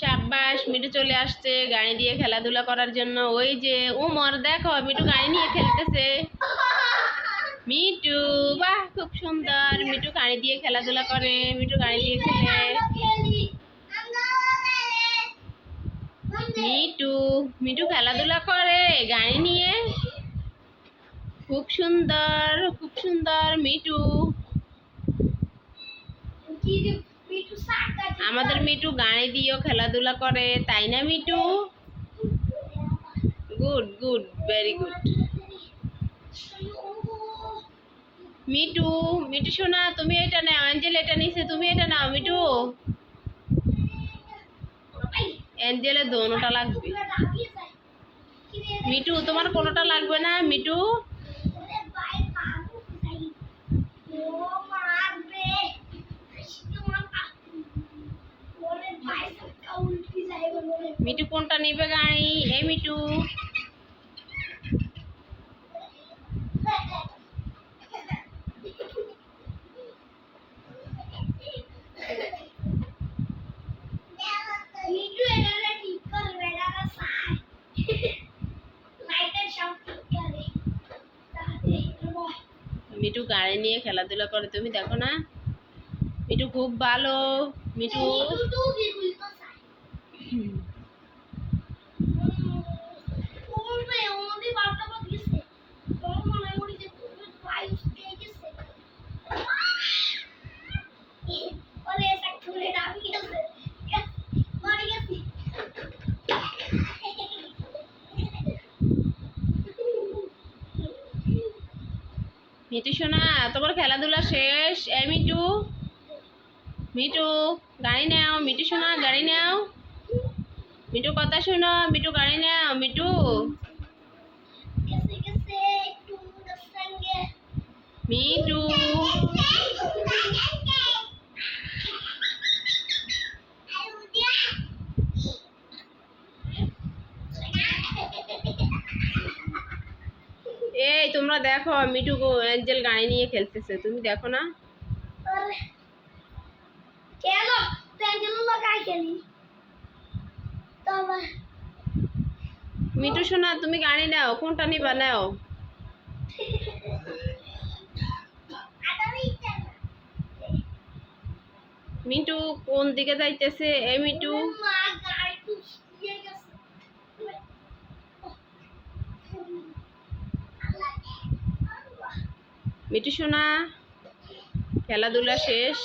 সাব্বাস মিটু চলে আসছে গাড়ি দিয়ে খেলাধুলা করার জন্য। ওই যে উমর দেখো মিটু গাড়ি নিয়ে খেলতেছে। মিটু বাহ, খুব সুন্দর। মিটু গাড়ি দিয়ে খেলাধুলা করে মিটু গাড়ি দিয়ে খেলে। মিটু মিটু খেলাধুলা করে, গাড়ি নিয়ে। খুব সুন্দর খুব সুন্দর মিটু আমাদের মিটু গাড়ি দিয়েও খেলাধুলা করে, তাই না Mitu good good very good Mitu Mitu শোনা, তুমি এটা নাও, অ্যাঞ্জেল এটা নিছে, তুমি এটা নাও মিটু অ্যাঞ্জেলের দোনোটা লাগবে। মিটু তোমার কোনোটা লাগবে না মিটু মিটু কোনটা নেবে গাড়ি এই মিটু মিটু গাড়ি নিয়ে খেলাধুলা করে তুমি দেখো না। মিটু খুব ভালো মিটু মিটু শোনা তোমার খেলাধুলা শেষ। এ মিটু মিটু গাড়ি নাও। মিটু শোনা গাড়ি নাও। মিটু কথা শোনো মিটু গাড়ি নাও মিটু মিটু এই তোমরা দেখো মিটু অ্যাঞ্জেল গাড়ি নিয়ে খেলতেছে তুমি দেখো না? কেন? খেলি। মিটু শোনা তুমি গাড়ি নাও, কোনটা নিবা নাও? মিটু কোন দিকে যাইতেছে? এ মিটু মিটু শোনা খেলাধুলা শেষ।